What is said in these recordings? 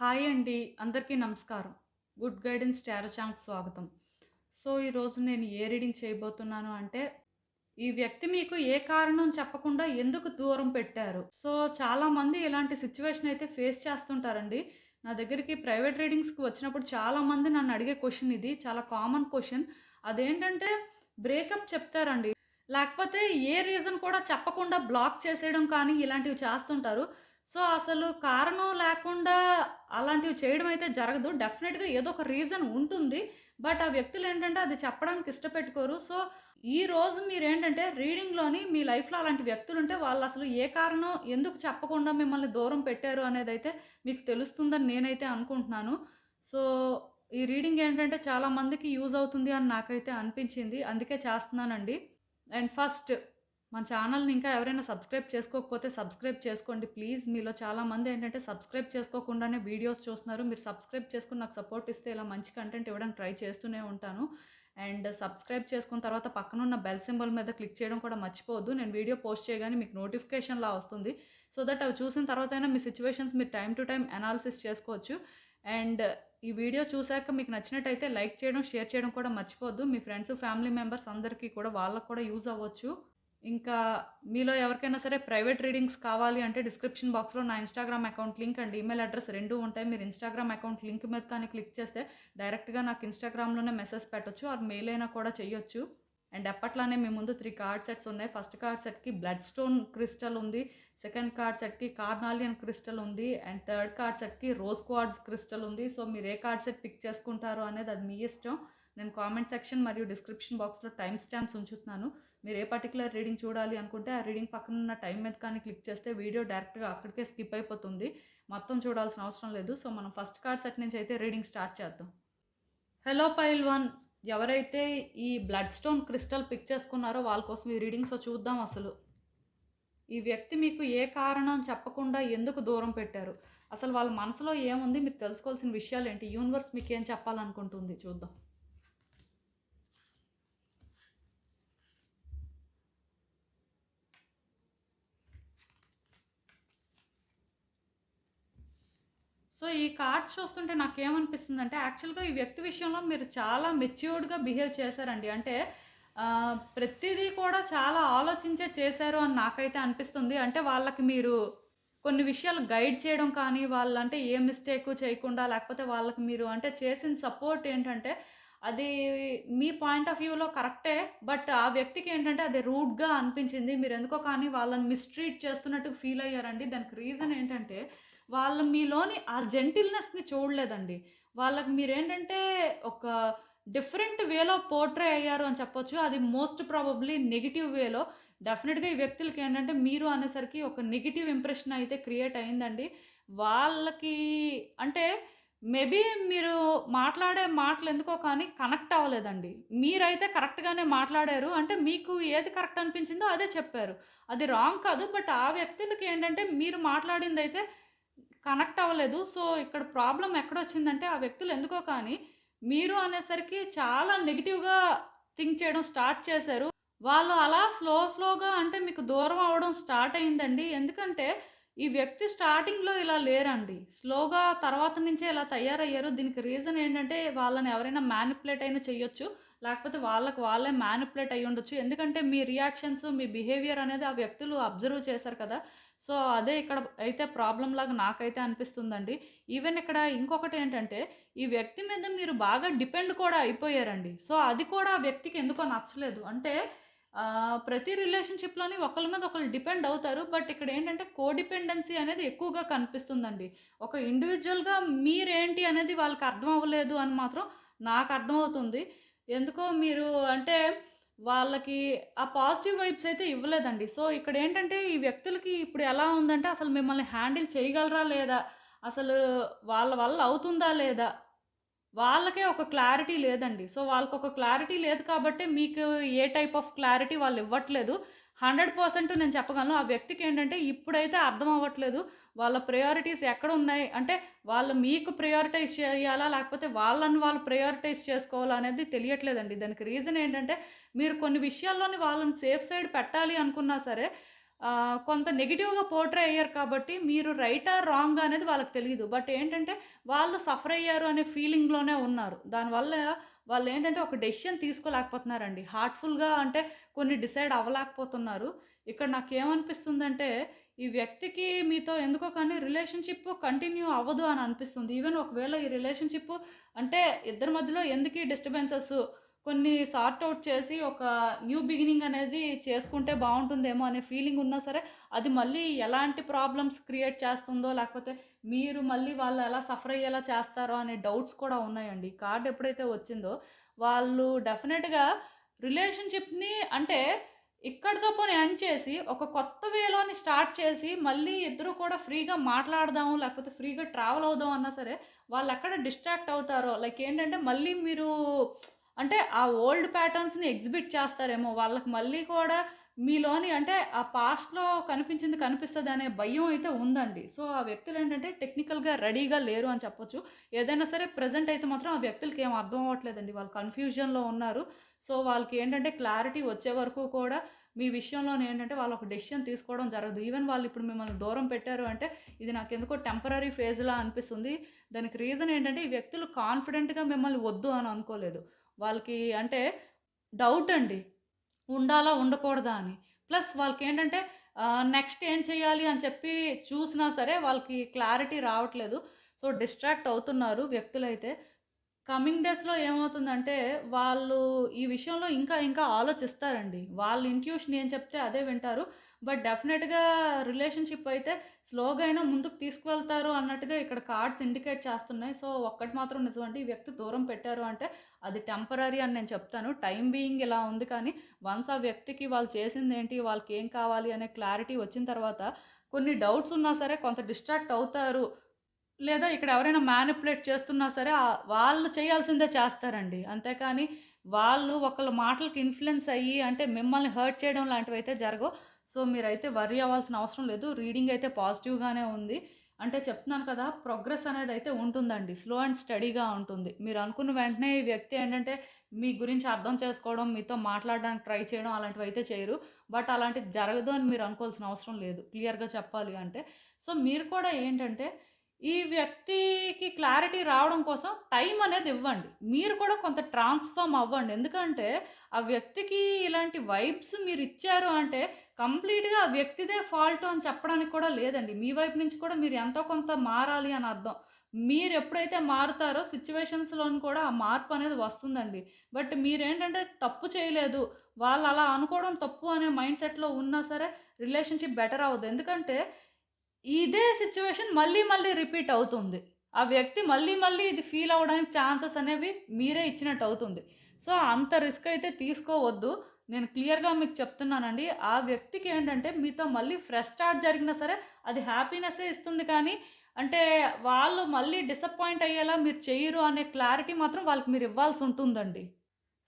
Hi అండి అందరికీ నమస్కారం. గుడ్ గైడెన్స్ టారో ఛానల్ స్వాగతం. సో ఈరోజు నేను ఏ రీడింగ్ చేయబోతున్నాను అంటే ఈ వ్యక్తి మీకు ఏ కారణం చెప్పకుండా ఎందుకు దూరం పెట్టారు? సో చాలామంది ఇలాంటి సిచ్యువేషన్ అయితే ఫేస్ చేస్తుంటారండి. నా దగ్గరికి ప్రైవేట్ రీడింగ్స్కి వచ్చినప్పుడు చాలామంది నన్ను అడిగే క్వశ్చన్ ఇది చాలా కామన్ క్వశ్చన్ అదేంటంటే బ్రేకప్ చెప్తారండి. లేకపోతే ఏ రీజన్ కూడా చెప్పకుండా బ్లాక్ చేసేయడం కానీ ఇలాంటివి చేస్తుంటారు. సో అసలు కారణం లేకుండా అలాంటివి చేయడం అయితే జరగదు. డెఫినెట్గా ఏదో ఒక రీజన్ ఉంటుంది. బట్ ఆ వ్యక్తులు ఏంటంటే అది చెప్పడానికి ఇష్టపెట్టుకోరు. సో ఈ రోజు మీరు ఏంటంటే రీడింగ్లోని మీ లైఫ్లో అలాంటి వ్యక్తులు ఉంటే వాళ్ళు అసలు ఏ కారణం ఎందుకు చెప్పకుండా మిమ్మల్ని దూరం పెట్టారు అనేది అయితే మీకు తెలుస్తుందని నేనైతే అనుకుంటున్నాను. సో ఈ రీడింగ్ ఏంటంటే చాలా మందికి యూజ్ అవుతుంది అని నాకైతే అనిపించింది. అందుకే చేస్తున్నానండి. అండ్ ఫస్ట్ మన ఛానల్ని ఇంకా ఎవరైనా సబ్స్క్రైబ్ చేసుకోకపోతే సబ్స్క్రైబ్ చేసుకోండి. ప్లీజ్ మీలో చాలామంది ఏంటంటే సబ్స్క్రైబ్ చేసుకోకుండానే వీడియోస్ చూస్తున్నారు. మీరు సబ్స్క్రైబ్ చేసుకుని నాకు సపోర్ట్ ఇస్తే ఇలా మంచి కంటెంట్ ఇవ్వడానికి ట్రై చేస్తూనే ఉంటాను. అండ్ సబ్స్క్రైబ్ చేసుకున్న తర్వాత పక్కనున్న బెల్ సింబల్ మీద క్లిక్ చేయడం కూడా మర్చిపోవద్దు. నేను వీడియో పోస్ట్ చేయగానే మీకు నోటిఫికేషన్లా వస్తుంది. సో దట్ అవి చూసిన తర్వాత అయినా మీ సిచ్యువేషన్స్ మీరు టైం టు టైం అనాలిసిస్ చేసుకోవచ్చు. అండ్ ఈ వీడియో చూశాక మీకు నచ్చినట్టయితే లైక్ చేయడం షేర్ చేయడం కూడా మర్చిపోవద్దు. మీ ఫ్రెండ్స్ ఫ్యామిలీ మెంబర్స్ అందరికీ కూడా వాళ్ళకు కూడా యూజ్ అవ్వచ్చు. ఇంకా మీలో ఎవరికైనా సరే ప్రైవేట్ రీడింగ్స్ కావాలి అంటే డిస్క్రిప్షన్ బాక్స్లో నా Instagram account link and email address రెండు ఉంటాయి. మీరు ఇన్స్టాగ్రామ్ అకౌంట్ లింక్ మీద కానీ క్లిక్ చేస్తే డైరెక్ట్గా నాకు ఇన్స్టాగ్రామ్లోనే మెసేజ్ పెట్టొచ్చు. ఆర్ మెయిల్ అయినా కూడా చేయొచ్చు అండ్ ఎప్పట్లానే మీ ముందు త్రీ కార్డ్ సెట్స్ ఉన్నాయి. ఫస్ట్ కార్డ్ సెట్కి బ్లడ్ స్టోన్ క్రిస్టల్ ఉంది. సెకండ్ కార్డ్ సెట్కి కార్నాలియన్ క్రిస్టల్ ఉంది. అండ్ థర్డ్ కార్డ్ సెట్కి రోజ్ క్వార్డ్స్ క్రిస్టల్ ఉంది. సో మీరు ఏ కార్డ్ సెట్ పిక్ చేసుకుంటారో అనేది అది మీ ఇష్టం. నేను కామెంట్ సెక్షన్ మరియు డిస్క్రిప్షన్ బాక్స్లో టైం స్టాంప్స్ ఉంచుతున్నాను. మీరు ఏ పర్టికులర్ రీడింగ్ చూడాలి అనుకుంటే ఆ రీడింగ్ పక్కన ఉన్న టైం మీద కానీ క్లిక్ చేస్తే వీడియో డైరెక్ట్గా అక్కడికే స్కిప్ అయిపోతుంది. మొత్తం చూడాల్సిన అవసరం లేదు. సో మనం ఫస్ట్ కార్డ్ సెట్ నుంచి అయితే రీడింగ్ స్టార్ట్ చేద్దాం. హలో పైల్ వన్ ఎవరైతే ఈ బ్లడ్ స్టోన్ క్రిస్టల్ పిక్ చేసుకున్నారో వాళ్ళ కోసం ఈ రీడింగ్స్ చూద్దాం అసలు. ఈ వ్యక్తి మీకు ఏ కారణం చెప్పకుండా ఎందుకు దూరం పెట్టారు? అసలు వాళ్ళ మనసులో ఏముంది? మీరు తెలుసుకోవాల్సిన విషయాలు ఏంటి? యూనివర్స్ మీకు ఏం చెప్పాలనుకుంటుంది? చూద్దాం సో ఈ కార్డ్స్ చూస్తుంటే నాకేమనిపిస్తుంది అంటే యాక్చువల్గా ఈ వ్యక్తి విషయంలో మీరు చాలా మెచ్యూర్డ్గా బిహేవ్ చేశారండి. అంటే ప్రతిదీ కూడా చాలా ఆలోచించే చేశారు అని నాకైతే అనిపిస్తుంది. అంటే వాళ్ళకి మీరు కొన్ని విషయాలు గైడ్ చేయడం కానీ వాళ్ళంటే ఏ మిస్టేక్ చేయకుండా లేకపోతే వాళ్ళకి మీరు అంటే చేసిన సపోర్ట్ ఏంటంటే అది మీ పాయింట్ ఆఫ్ వ్యూలో కరెక్టే. బట్ ఆ వ్యక్తికి ఏంటంటే అది రూడ్గా అనిపించింది. మీరు ఎందుకో కానీ వాళ్ళని మిస్ట్రీట్ చేస్తున్నట్టు ఫీల్ అయ్యారండి. దానికి రీజన్ ఏంటంటే వాళ్ళు మీలోని ఆ జెంటిల్నెస్ని చూడలేదండి. వాళ్ళకి మీరేంటంటే ఒక డిఫరెంట్ వేలో పోర్ట్రే అయ్యారు అని చెప్పొచ్చు. అది మోస్ట్ ప్రాబబ్లీ నెగిటివ్ వేలో. డెఫినెట్గా ఈ వ్యక్తులకి ఏంటంటే మీరు అనేసరికి ఒక నెగిటివ్ ఇంప్రెషన్ అయితే క్రియేట్ అయిందండి. వాళ్ళకి అంటే మేబీ మీరు మాట్లాడే మాటలు ఎందుకో కానీ కనెక్ట్ అవ్వలేదండి. మీరైతే కరెక్ట్గానే మాట్లాడారు. అంటే మీకు ఏది కరెక్ట్ అనిపించిందో అదే చెప్పారు. అది రాంగ్ కాదు. బట్ ఆ వ్యక్తులకి ఏంటంటే మీరు మాట్లాడింది అయితే కనెక్ట్ అవ్వలేదు. సో ఇక్కడ ప్రాబ్లం ఎక్కడొచ్చిందంటే ఆ వ్యక్తులు ఎందుకో కానీ మీరు అనేసరికి చాలా నెగిటివ్గా థింక్ చేయడం స్టార్ట్ చేశారు. వాళ్ళు అలా స్లో స్లోగా అంటే మీకు దూరం అవ్వడం స్టార్ట్ అయిందండి. ఎందుకంటే ఈ వ్యక్తి స్టార్టింగ్లో ఇలా లేరండి. స్లోగా తర్వాత నుంచే ఇలా తయారయ్యారు. దీనికి రీజన్ ఏంటంటే వాళ్ళని ఎవరైనా మ్యానిపులేట్ అయినా చేయొచ్చు లేకపోతే వాళ్ళకి వాళ్ళే మ్యానిపులేట్ అయ్యి ఉండొచ్చు ఎందుకంటే మీ రియాక్షన్స్ మీ బిహేవియర్ అనేది ఆ వ్యక్తులు అబ్జర్వ్ చేశారు కదా. సో అదే ఇక్కడ అయితే ప్రాబ్లం లాగా నాకైతే అనిపిస్తుందండి. ఈవెన్ ఇక్కడ ఇంకొకటి ఏంటంటే ఈ వ్యక్తి మీద మీరు బాగా డిపెండ్ కూడా అయిపోయారండి. సో అది కూడా ఆ వ్యక్తికి ఎందుకో నచ్చలేదు. అంటే ప్రతి రిలేషన్షిప్లోని ఒకరి మీద ఒకరు డిపెండ్ అవుతారు. బట్ ఇక్కడ ఏంటంటే కోడిపెండెన్సీ అనేది ఎక్కువగా కనిపిస్తుందండి. ఒక ఇండివిజువల్గా మీరేంటి అనేది వాళ్ళకి అర్థం అవ్వలేదు అని మాత్రం నాకు అర్థమవుతుంది. ఎందుకో మీరు అంటే వాళ్ళకి ఆ పాజిటివ్ వైబ్స్ అయితే ఇవ్వలేదండి. సో ఇక్కడ ఏంటంటే ఈ వ్యక్తులకి ఇప్పుడు ఎలా ఉందంటే అసలు మిమ్మల్ని హ్యాండిల్ చేయగలరా లేదా? అసలు వాళ్ళ వల్ల అవుతుందా లేదా? వాళ్ళకే ఒక క్లారిటీ లేదండి. సో వాళ్ళకి ఒక క్లారిటీ లేదు కాబట్టి మీకు ఏ టైప్ ఆఫ్ క్లారిటీ వాళ్ళు ఇవ్వట్లేదు. హండ్రెడ్ పర్సెంట్ నేను చెప్పగలను. ఆ వ్యక్తికి ఏంటంటే ఇప్పుడైతే అర్థం అవ్వట్లేదు. వాళ్ళ ప్రయారిటీస్ ఎక్కడ ఉన్నాయి? అంటే వాళ్ళు మీకు ప్రయారిటైజ్ చేయాలా? లేకపోతే వాళ్ళని వాళ్ళు ప్రయారిటైజ్ చేసుకోవాలా అనేది తెలియట్లేదండి. దానికి రీజన్ ఏంటంటే మీరు కొన్ని విషయాల్లోని వాళ్ళని సేఫ్ సైడ్ పెట్టాలి అనుకున్నా సరే కొంత నెగిటివ్గా పోర్ట్రే అయ్యారు కాబట్టి మీరు రైటా? రాంగ్ అనేది వాళ్ళకి తెలియదు బట్ ఏంటంటే వాళ్ళు సఫర్ అయ్యారు అనే ఫీలింగ్‌లోనే ఉన్నారు. దానివల్ల వాళ్ళు ఏంటంటే ఒక డెసిషన్ తీసుకోలేకపోతున్నారండి. హార్ట్‌ఫుల్‌గా అంటే కొన్ని డిసైడ్ అవ్వలేకపోతున్నారు. ఇక్కడ నాకేమనిపిస్తుందంటే ఈ వ్యక్తికి మీతో ఎందుకో కానీ రిలేషన్‌షిప్ కంటిన్యూ అవ్వదు అని అనిపిస్తుంది. ఈవెన్ ఒకవేళ ఈ రిలేషన్‌షిప్ అంటే ఇద్దరి మధ్యలో ఎందుకు డిస్టర్బెన్సెస్ కొన్ని సార్ట్ అవుట్ చేసి ఒక న్యూ బిగినింగ్ అనేది చేసుకుంటే బాగుంటుందేమో అనే ఫీలింగ్ ఉన్నా సరే, అది మళ్ళీ ఎలాంటి ప్రాబ్లమ్స్ క్రియేట్ చేస్తుందో, లేకపోతే మీరు మళ్ళీ వాళ్ళు ఎలా సఫర్ అయ్యేలా చేస్తారో అనే డౌట్స్ కూడా ఉన్నాయండి. కార్డ్ ఎప్పుడైతే వచ్చిందో వాళ్ళు డెఫినెట్గా రిలేషన్‌షిప్‌ని అంటే ఇక్కడితో పోనీ ఎండ్ చేసి, ఒక కొత్త వేలోని స్టార్ట్ చేసి, మళ్ళీ ఇద్దరు కూడా ఫ్రీగా మాట్లాడదాము, లేకపోతే ఫ్రీగా ట్రావెల్ అవుదాం అన్నా సరే, వాళ్ళు ఎక్కడ డిస్ట్రాక్ట్ అవుతారో లైక్ ఏంటంటే మళ్ళీ మీరు అంటే ఆ ఓల్డ్ ప్యాటర్న్స్‌ని ఎగ్జిబిట్ చేస్తారేమో. వాళ్ళకి మళ్ళీ కూడా మీలోని అంటే ఆ పాస్ట్‌లో కనిపించింది కనిపిస్తుంది అనే భయం అయితే ఉందండి. సో, ఆ వ్యక్తులు ఏంటంటే టెక్నికల్‌గా రెడీగా లేరు అని చెప్పొచ్చు. ఏదైనా సరే ప్రెజెంట్ అయితే మాత్రం ఆ వ్యక్తులకి ఏం అర్థం అవ్వట్లేదండి. వాళ్ళు కన్‌ఫ్యూజన్‌లో ఉన్నారు. సో, వాళ్ళకి ఏంటంటే క్లారిటీ వచ్చే వరకు కూడా మీ విషయంలోనే ఏంటంటే వాళ్ళు ఒక డెసిషన్ తీసుకోవడం జరగదు. ఈవెన్ వాళ్ళు ఇప్పుడు మిమ్మల్ని దూరం పెట్టారు అంటే ఇది నాకు ఎందుకో టెంపరరీ ఫేజ్‌లా అనిపిస్తుంది. దానికి రీజన్ ఏంటంటే ఈ వ్యక్తులు కాన్ఫిడెంట్‌గా మిమ్మల్ని వద్దు అని అనుకోలేదు. వాళ్ళకి అంటే డౌట్ అండి. ఉండాలా? ఉండకూడదా? అని. ప్లస్ వాళ్ళకేంటంటే ఏంటంటే నెక్స్ట్ ఏం చేయాలి అని చెప్పి చూసినా సరే వాళ్ళకి క్లారిటీ రావట్లేదు. సో, డిస్ట్రాక్ట్ అవుతున్నారు వ్యక్తులైతే. కమింగ్ డేస్‌లో ఏమవుతుందంటే వాళ్ళు ఈ విషయంలో ఇంకా ఇంకా ఆలోచిస్తారండి. వాళ్ళ ఇంట్యూషన్ ఏం చెప్తే అదే వింటారు. బట్ డెఫినెట్గా రిలేషన్‌షిప్ అయితే స్లోగా అయినా ముందుకు తీసుకువెళ్తారు అన్నట్టుగా ఇక్కడ కార్డ్స్ ఇండికేట్ చేస్తున్నాయి. సో, ఒక్కటి మాత్రం నిజమంటే ఈ వ్యక్తి దూరం పెట్టారు అంటే అది టెంపరరీ అని నేను చెప్తాను. టైమ్ బీయింగ్ ఇలా ఉంది కానీ వన్స్ ఆ వ్యక్తికి వాళ్ళు చేసింది ఏంటి వాళ్ళకి ఏం కావాలి? అనే క్లారిటీ వచ్చిన తర్వాత కొన్ని డౌట్స్ ఉన్నా సరే కొంత డిస్ట్రాక్ట్ అవుతారు. లేదా ఇక్కడ ఎవరైనా మ్యానిపులేట్ చేస్తున్నా సరే వాళ్ళు చేయాల్సిందే చేస్తారండి. అంతేకాని వాళ్ళు ఒకళ్ళ మాటలకు ఇన్ఫ్లుయెన్స్ అయ్యి అంటే మిమ్మల్ని హర్ట్ చేయడం లాంటివి అయితే జరగవు. సో, మీరైతే వర్రీ అవ్వాల్సిన అవసరం లేదు. రీడింగ్ అయితే పాజిటివ్‌గానే ఉంది. అంటే చెప్తున్నాను కదా! ప్రోగ్రెస్ అనేది అయితే ఉంటుందండి. స్లో అండ్ స్టడీగా ఉంటుంది. మీరు అనుకున్న వెంటనే ఈ వ్యక్తి ఏంటంటే మీ గురించి అర్థం చేసుకోవడం, మీతో మాట్లాడడానికి ట్రై చేయడం అలాంటివి అయితే చేయరు. బట్ అలాంటిది జరగదు అని మీరు అనుకోవాల్సిన అవసరం లేదు. క్లియర్‌గా చెప్పాలి అంటే. సో, మీరు కూడా ఏంటంటే ఈ వ్యక్తికి క్లారిటీ రావడం కోసం టైం అనేది ఇవ్వండి. మీరు కూడా కొంత ట్రాన్స్‌ఫార్మ్ అవ్వండి. ఎందుకంటే ఆ వ్యక్తికి ఇలాంటి వైబ్స్ మీరు ఇచ్చారు అంటే కంప్లీట్‌గా ఆ వ్యక్తిదే ఫాల్ట్ అని చెప్పడానికి కూడా లేదండి. మీ వైపు నుంచి కూడా మీరు ఎంతో కొంత మారాలి అని అర్థం. మీరు ఎప్పుడైతే మారుతారో సిచ్యువేషన్స్లోని కూడా ఆ మార్పు అనేది వస్తుందండి. బట్ మీరేంటంటే తప్పు చేయలేదు. వాళ్ళు అలా అనుకోవడం తప్పు అనే మైండ్ సెట్‌లో ఉన్నా సరే రిలేషన్‌షిప్ బెటర్ అవ్వదు. ఎందుకంటే ఇదే సిచ్యువేషన్ మళ్ళీ మళ్ళీ రిపీట్ అవుతుంది. ఆ వ్యక్తి మళ్ళీ మళ్ళీ ఇది ఫీల్ అవ్వడానికి ఛాన్సెస్ అనేవి మీరే ఇచ్చినట్టు అవుతుంది. సో, అంత రిస్క్ అయితే తీసుకోవద్దు. నేను క్లియర్‌గా మీకు చెప్తున్నానండి. ఆ వ్యక్తికి ఏంటంటే మీతో మళ్ళీ ఫ్రెష్ స్టార్ట్ జరిగినా సరే అది హ్యాపీనెస్సే ఇస్తుంది కానీ అంటే వాళ్ళు మళ్ళీ డిసప్పాయింట్ అయ్యేలా మీరు చేయరు అనే క్లారిటీ మాత్రం వాళ్ళకి మీరు ఇవ్వాల్సి ఉంటుందండి.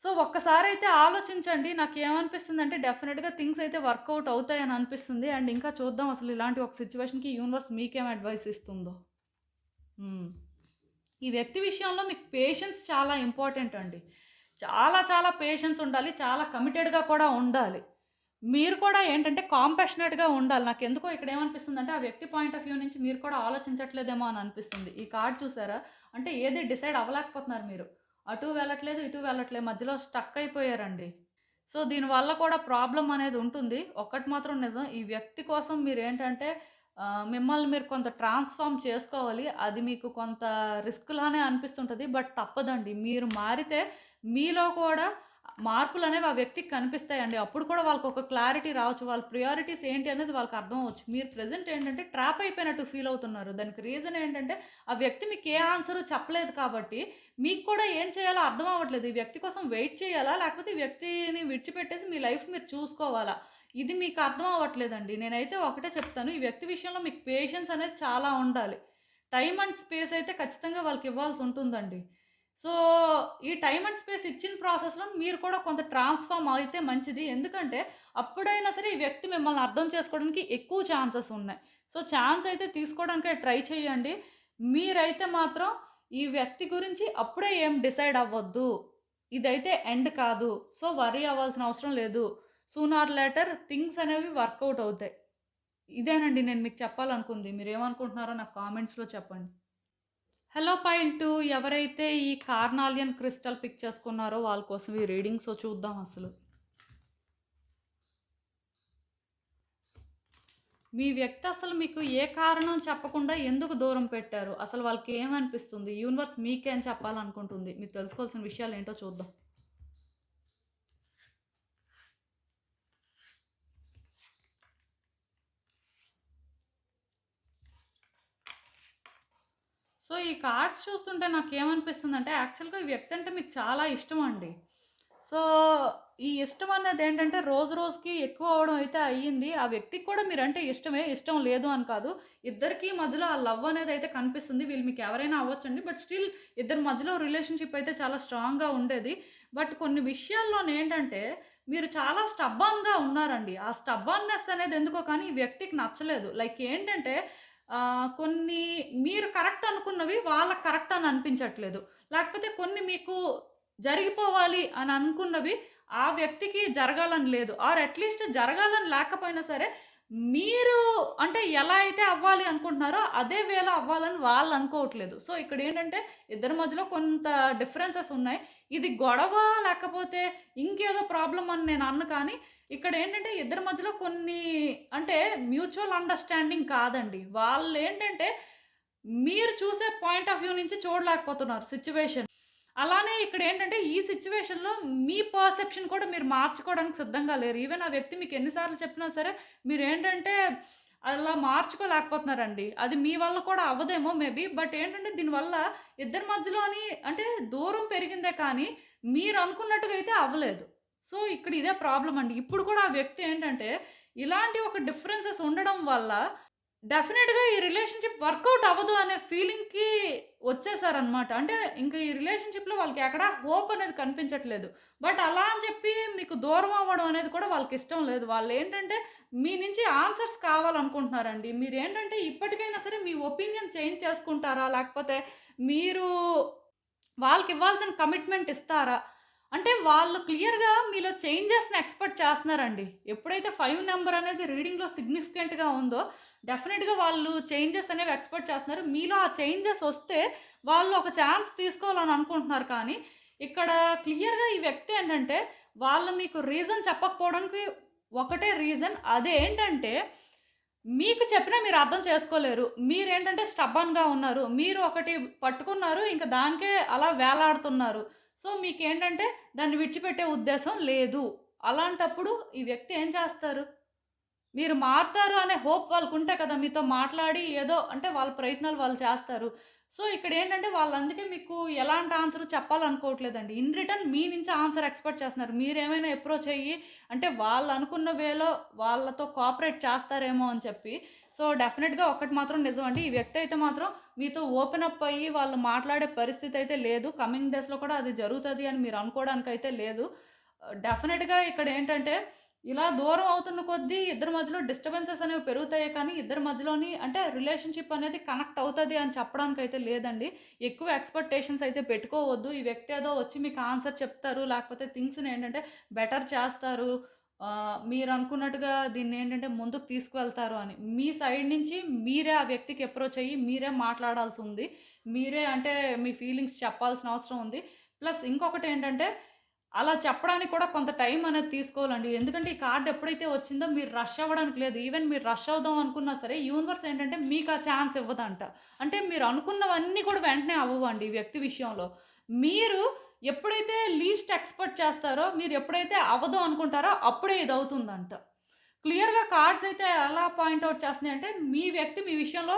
సో, ఒక్కసారైతే ఆలోచించండి. నాకు ఏమనిపిస్తుంది అంటే డెఫినెట్గా థింగ్స్ అయితే వర్కౌట్ అవుతాయని అనిపిస్తుంది. అండ్ ఇంకా చూద్దాం అసలు ఇలాంటి ఒక సిచ్యువేషన్కి యూనివర్స్ మీకేం అడ్వైస్ ఇస్తుందో. ఈ వ్యక్తి విషయంలో మీకు పేషెన్స్ చాలా ఇంపార్టెంట్ అండి. చాలా చాలా పేషెన్స్ ఉండాలి. చాలా కమిటెడ్‌గా కూడా ఉండాలి. మీరు కూడా ఏంటంటే కాంపాషనేట్‌గా ఉండాలి. నాకు ఎందుకో ఇక్కడ ఏమనిపిస్తుందంటే ఆ వ్యక్తి పాయింట్ ఆఫ్ వ్యూ నుంచి మీరు కూడా ఆలోచించట్లేదేమో అని అనిపిస్తుంది. ఈ కార్డ్ చూసారా? అంటే ఏది డిసైడ్ అవ్వలేకపోతున్నారు మీరు. అటు వెళ్ళట్లేదు, ఇటు వెళ్ళట్లేదు. మధ్యలో స్టక్ అయిపోయారండి. సో, దీనివల్ల కూడా ప్రాబ్లం అనేది ఉంటుంది. ఒక్కటి మాత్రం నిజం. ఈ వ్యక్తి కోసం మీరేంటంటే ఏంటంటే మిమ్మల్ని మీరు కొంత ట్రాన్స్‌ఫార్మ్ చేసుకోవాలి. అది మీకు కొంత రిస్క్‌లానే అనిపిస్తుంటుంది బట్ తప్పదండి. మీరు మారితే మీలో కూడా మార్పులు అనేవి ఆ వ్యక్తికి కనిపిస్తాయండి. అప్పుడు కూడా వాళ్ళకి ఒక క్లారిటీ రావచ్చు. వాళ్ళ ప్రియారిటీస్ ఏంటి అనేది వాళ్ళకి అర్థం అవ్వచ్చు. మీరు ప్రెజెంట్ ఏంటంటే ట్రాప్ అయిపోయినట్టు ఫీల్ అవుతున్నారు. దానికి రీజన్ ఏంటంటే ఆ వ్యక్తి మీకు ఏ ఆన్సరు చెప్పలేదు కాబట్టి మీకు కూడా ఏం చేయాలో అర్థం అవ్వట్లేదు. ఈ వ్యక్తి కోసం వెయిట్ చేయాలా? లేకపోతే ఈ వ్యక్తిని విడిచిపెట్టేసి మీ లైఫ్ మీరు చూసుకోవాలా? ఇది మీకు అర్థం అవ్వట్లేదండి. నేనైతే ఒకటే చెప్తాను. ఈ వ్యక్తి విషయంలో మీకు పేషెన్స్ అనేది చాలా ఉండాలి. టైం అండ్ స్పేస్ అయితే ఖచ్చితంగా వాళ్ళకి ఇవ్వాల్సి ఉంటుందండి. సో, ఈ టైమ్ అండ్ స్పేస్ ఇచ్చిన ప్రాసెస్‌లో మీరు కూడా కొంత ట్రాన్స్‌ఫార్మ్ అయితే మంచిది. ఎందుకంటే అప్పుడైనా సరే ఈ వ్యక్తి మిమ్మల్ని అర్థం చేసుకోవడానికి ఎక్కువ ఛాన్సెస్ ఉన్నాయి. సో, ఛాన్స్ అయితే తీసుకోవడానికే ట్రై చేయండి. మీరైతే మాత్రం ఈ వ్యక్తి గురించి అప్పుడే ఏం డిసైడ్ అవ్వద్దు. ఇదైతే ఎండ్ కాదు. సో, వరీ అవ్వాల్సిన అవసరం లేదు. సూన్ ఆర్ లేటర్ థింగ్స్ అనేవి వర్కౌట్ అవుతాయి. ఇదేనండి నేను మీకు చెప్పాలనుకుంది. మీరు ఏమనుకుంటున్నారో నాకు కామెంట్స్‌లో చెప్పండి. హలో పైల్ టూ ఎవరైతే ఈ కార్నాలియన్ క్రిస్టల్ పిక్ చేసుకున్నారో వాళ్ళ కోసం ఈ రీడింగ్స్ చూద్దాం అసలు. మీ వ్యక్తి అసలు మీకు ఏ కారణం చెప్పకుండా ఎందుకు దూరం పెట్టారు? అసలు వాళ్ళకి ఏమనిపిస్తుంది? యూనివర్స్ మీకేం చెప్పాలనుకుంటుంది? మీరు తెలుసుకోవాల్సిన విషయాలు ఏంటో చూద్దాం. సో, ఈ కార్డ్స్ చూస్తుంటే నాకేమనిపిస్తుందంటే యాక్చువల్‌గా ఈ వ్యక్తి అంటే మీకు చాలా ఇష్టం అండి సో, ఈ ఇష్టం అనేది ఏంటంటే రోజు రోజుకి ఎక్కువ అవ్వడం అయితే అయ్యింది. ఆ వ్యక్తికి కూడా మీరంటే ఇష్టమే. ఇష్టం లేదు అని కాదు. ఇద్దరికీ మధ్యలో ఆ లవ్ అనేది అయితే కనిపిస్తుంది. వీళ్ళు మీకు ఎవరైనా అవ్వచ్చండి. బట్ స్టిల్ ఇద్దరి మధ్యలో రిలేషన్‌షిప్ అయితే చాలా స్ట్రాంగ్‌గా ఉండేది. బట్ కొన్ని విషయాల్లోనేంటంటే మీరు చాలా స్టబ్బాన్గా ఉన్నారండి. ఆ స్టబ్బాన్నెస్ అనేది ఎందుకో కానీ ఈ వ్యక్తికి నచ్చలేదు. లైక్ ఏంటంటే కొన్ని మీరు కరెక్ట్ అనుకున్నవి వాళ్ళకి కరెక్ట్ అని అనిపించట్లేదు. లేకపోతే కొన్ని మీకు జరిగిపోవాలి అని అనుకున్నవి ఆ వ్యక్తికి జరగాలని లేదు. ఆర్ అట్‌లీస్ట్ జరగాలని లేకపోయినా సరే మీరు అంటే ఎలా అయితే అవ్వాలి అనుకుంటున్నారో అదే వేలో అవ్వాలని వాళ్ళు అనుకోవట్లేదు. సో, ఇక్కడ ఏంటంటే ఇద్దరి మధ్యలో కొంత డిఫరెన్సెస్ ఉన్నాయి. ఇది గొడవ లేకపోతే ఇంకేదో ప్రాబ్లం అని నేను అన్ను కానీ ఇక్కడ ఏంటంటే ఇద్దరి మధ్యలో కొన్ని అంటే మ్యూచువల్ అండర్‌స్టాండింగ్ కాదండి. వాళ్ళు ఏంటంటే మీరు చూసే పాయింట్ ఆఫ్ వ్యూ నుంచి చూడలేకపోతున్నారు సిచ్యువేషన్ అలానే ఇక్కడ ఏంటంటే ఈ సిచ్యువేషన్లో మీ పర్సెప్షన్ కూడా మీరు మార్చుకోవడానికి సిద్ధంగా లేరు. ఈవెన్ ఆ వ్యక్తి మీకు ఎన్నిసార్లు చెప్పినా సరే మీరు ఏంటంటే అలా మార్చుకోలేకపోతున్నారండి. అది మీ వల్ల కూడా అవ్వదేమో మేబీ. బట్ ఏంటంటే దీనివల్ల ఇద్దరి మధ్యలోని అంటే దూరం పెరిగిందే కానీ మీరు అనుకున్నట్టుగా అయితే అవ్వలేదు. సో, ఇక్కడ ఇదే ప్రాబ్లం అండి. ఇప్పుడు కూడా ఆ వ్యక్తి ఏంటంటే ఇలాంటి ఒక డిఫరెన్సెస్ ఉండడం వల్ల డెఫినెట్గా ఈ రిలేషన్‌షిప్ వర్కౌట్ అవ్వదు అనే ఫీలింగ్‌కి వచ్చేసారనమాట. అంటే ఇంక ఈ రిలేషన్‌షిప్‌లో వాళ్ళకి ఎక్కడా హోప్ అనేది కనిపించట్లేదు. బట్ అలా అని చెప్పి మీకు దూరం అవ్వడం అనేది కూడా వాళ్ళకి ఇష్టం లేదు. వాళ్ళు ఏంటంటే మీ నుంచి ఆన్సర్స్ కావాలనుకుంటున్నారండి. మీరు ఏంటంటే ఇప్పటికైనా సరే మీ ఒపీనియన్ చేంజ్ చేసుకుంటారా? లేకపోతే మీరు వాళ్ళకి ఇవ్వాల్సిన కమిట్మెంట్ ఇస్తారా? అంటే వాళ్ళు క్లియర్‌గా మీలో చేంజెస్‌ని ఎక్స్‌పెక్ట్ చేస్తున్నారండి. ఎప్పుడైతే ఫైవ్ నెంబర్ అనేది రీడింగ్‌లో సిగ్నిఫికెంట్‌గా ఉందో డెఫినెట్గా వాళ్ళు చేంజెస్ అనేవి ఎక్స్‌పెక్ట్ చేస్తున్నారు. మీలో ఆ చేంజెస్ వస్తే వాళ్ళు ఒక ఛాన్స్ తీసుకోవాలని అనుకుంటున్నారు కానీ ఇక్కడ క్లియర్‌గా ఈ వ్యక్తి ఏంటంటే వాళ్ళు మీకు రీజన్ చెప్పకపోవడానికి ఒకటే రీజన్. అదేంటంటే మీకు చెప్పినా మీరు అర్థం చేసుకోలేరు. మీరేంటంటే స్టబ్బన్గా ఉన్నారు. మీరు ఒకటి పట్టుకున్నారు. ఇంక దానికే అలా వేలాడుతున్నారు. సో, మీకేంటంటే దాన్ని విడిచిపెట్టే ఉద్దేశం లేదు. అలాంటప్పుడు ఈ వ్యక్తి ఏం చేస్తారు? మీరు మారుతారు అనే హోప్ వాళ్ళకు ఉంటే కదా! మీతో మాట్లాడి ఏదో అంటే వాళ్ళ ప్రయత్నాలు వాళ్ళు చేస్తారు. సో, ఇక్కడ ఏంటంటే వాళ్ళందుకే మీకు ఎలాంటి ఆన్సర్ చెప్పాలనుకోవట్లేదండి. ఇన్ రిటర్న్ మీ నుంచి ఆన్సర్ ఎక్స్‌పెక్ట్ చేస్తున్నారు. మీరేమైనా అప్రోచ్ అయ్యి అంటే వాళ్ళనుకున్న వేలో వాళ్ళతో కోఆపరేట్ చేస్తారేమో అని చెప్పి. సో, డెఫినెట్గా ఒకటి మాత్రం నిజం అండి ఈ వ్యక్తి అయితే మాత్రం మీతో ఓపెన్ అప్ అయ్యి వాళ్ళు మాట్లాడే పరిస్థితి అయితే లేదు. కమింగ్ డేస్‌లో కూడా అది జరుగుతుంది అని మీరు అనుకోవడానికి అయితే లేదు. Uh, డెఫినెట్గా ఇక్కడ ఏంటంటే ఇలా దూరం అవుతున్న కొద్దీ ఇద్దరి మధ్యలో డిస్టర్బెన్సెస్ అనేవి పెరుగుతాయి కానీ ఇద్దరి మధ్యలోని అంటే రిలేషన్‌షిప్ అనేది కనెక్ట్ అవుతుంది అని చెప్పడానికి అయితే లేదండి. ఎక్కువ ఎక్స్‌పెక్టేషన్స్ అయితే పెట్టుకోవద్దు. ఈ వ్యక్తి ఏదో వచ్చి మీకు ఆన్సర్ చెప్తారు. లేకపోతే థింగ్స్‌ని ఏంటంటే బెటర్ చేస్తారు. మీరు అనుకున్నట్టుగా దీన్ని ఏంటంటే ముందుకు తీసుకువెళ్తారు అని. మీ సైడ్ నుంచి మీరే ఆ వ్యక్తికి అప్రోచ్ అయ్యి మీరే మాట్లాడాల్సి ఉంది మీరే అంటే మీ ఫీలింగ్స్ చెప్పాల్సిన అవసరం ఉంది. ప్లస్ ఇంకొకటి ఏంటంటే అలా చెప్పడానికి కూడా కొంత టైం అనేది తీసుకోవాలండి. ఎందుకంటే ఈ కార్డ్ ఎప్పుడైతే వచ్చిందో మీరు రష్ అవ్వడానికి లేదు. ఈవెన్ మీరు రష్ అవుదాం అనుకున్నా సరే యూనివర్స్ ఏంటంటే మీకు ఆ ఛాన్స్ ఇవ్వదంట. అంటే మీరు అనుకున్నవన్నీ కూడా వెంటనే అవ్వవండి ఈ వ్యక్తి విషయంలో. మీరు ఎప్పుడైతే లీస్ట్ ఎక్స్‌పెక్ట్ చేస్తారో మీరు ఎప్పుడైతే అవ్వదు అనుకుంటారో అప్పుడే ఇది అవుతుందంట క్లియర్‌గా కార్డ్స్ అయితే ఎలా పాయింట్ చేస్తున్నాయి అంటే మీ వ్యక్తి మీ విషయంలో